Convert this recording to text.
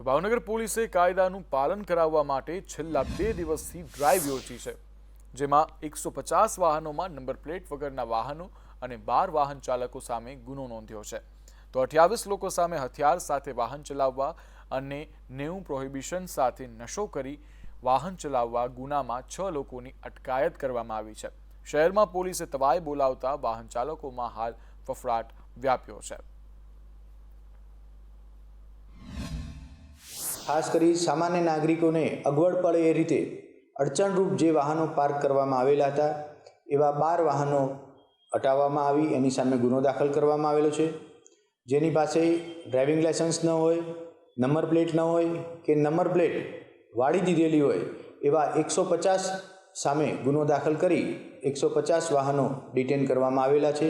તો ભાવનગર પોલીસે કાયદાનું પાલન કરાવવા માટે છેલ્લા બે દિવસથી ડ્રાઈવ યોજી છે, જેમાં એકસો પચાસ વાહનોમાં નંબર પ્લેટ વગરના વાહનો અને બાર વાહન ચાલકો સામે ગુનો નોંધ્યો છે. તો અઠ્યાવીસ લોકો સામે હથિયાર સાથે વાહન ચલાવવા અને નેવું પ્રોહિબિશન સાથે નશો કરી વાહન ચલાવવા ગુનામાં છ લોકોની અટકાયત કરવામાં આવી છે. શહેરમાં પોલીસે તવાઈ બોલાવતા વાહન ચાલકોમાં હાલ ફફડાટ વ્યાપ્યો છે. ખાસ કરી સામાન્ય નાગરિકોને અગવડ પડે એ રીતે અડચણરૂપ જે વાહનો પાર્ક કરવામાં આવેલા હતા, એવા બાર વાહનો હટાવવામાં આવી, એની સામે ગુનો દાખલ કરવામાં આવેલો છે. જેની પાસે ડ્રાઇવિંગ લાયસન્સ ન હોય, નંબર પ્લેટ ન હોય કે નંબર પ્લેટ વાળી દીધેલી હોય, એવા એકસો પચાસ સામે ગુનો દાખલ કરી એકસો પચાસ વાહનો ડિટેન કરવામાં આવેલા છે.